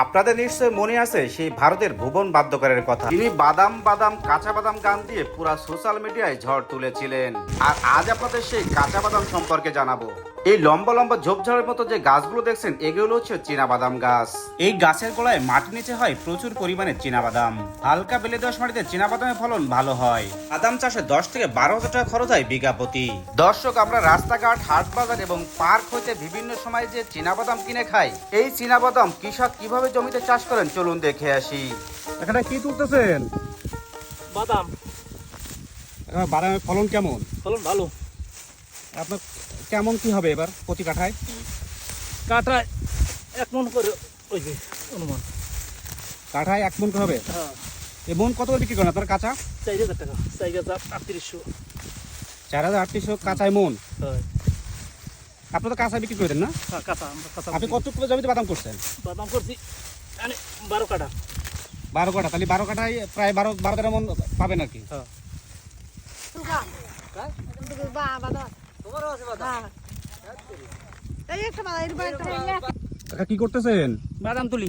আপনাদের নিশ্চয় মনে আছে সেই ভারতের ভুবন বাদ্যকারের কথা। তিনি বাদাম বাদাম, কাঁচা বাদাম গান দিয়ে পুরা সোশ্যাল মিডিয়ায় ঝড় তুলেছিলেন। আর আজ আপনাদের সেই কাঁচা বাদাম সম্পর্কে জানাব। এই লম্বা লম্বা ঝোপঝাড়ের মতো যে গাছগুলো দেখছেন এগুলো হচ্ছে চীনা বাদাম গাছ। এই গাছের গোড়ায় মাটি নিচে হয় প্রচুর পরিমাণে চীনা বাদাম হালকা বেলে দশ মাটিতে চীনা বাদামের ফলন ভালো হয়। বাদাম চাষে দশ থেকে বারো হাজার টাকা খরচ হয় বিঘা প্রতি। দর্শক আমরা রাস্তাঘাট হাট বাজার এবং পার্ক হইতে বিভিন্ন সময় যে চীনা বাদাম কিনে খাই এই চীনা বাদাম কৃষক কীভাবে জমিতে চাষ করেন চলুন দেখে আসি। এখানে কি তুলতেছেন? বাদাম। বাদামের ফলন কেমন? ফলন ভালো। আপনার কেমন কি হবে এবার প্রতি কাঠায়? কাঁটায় এক মন করে ওই যে অনুমান। কাঠায় এক মন করে হবে? হ্যাঁ। এই মন কত করে বিক্রি করেন আপনার কাঁচা? চার হাজার টাকা চার হাজার আটত্রিশশো। চার হাজার আটত্রিশশো কাঁচায় মন। আপনি তো কাঁচা বিক্রি করেন না? হ্যাঁ কাঁচা কাঁচা আপনি করি। কত জমিতে বাদাম করছেন? বাদাম করছি মানে বারো কাটা বারো কাঠা তাহলে বারো কাঠায় প্রায় বারো বারো তেরো মন পাবেন আর কি। হ্যাঁ। কাকা কি করতেছেন? বাদাম তুলি।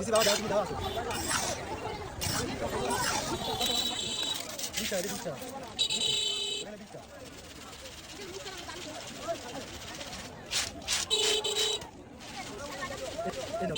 দিছি বাবা দাও তুমি দাও আসো দিছা দিছা ওখানে দিছা এই নাও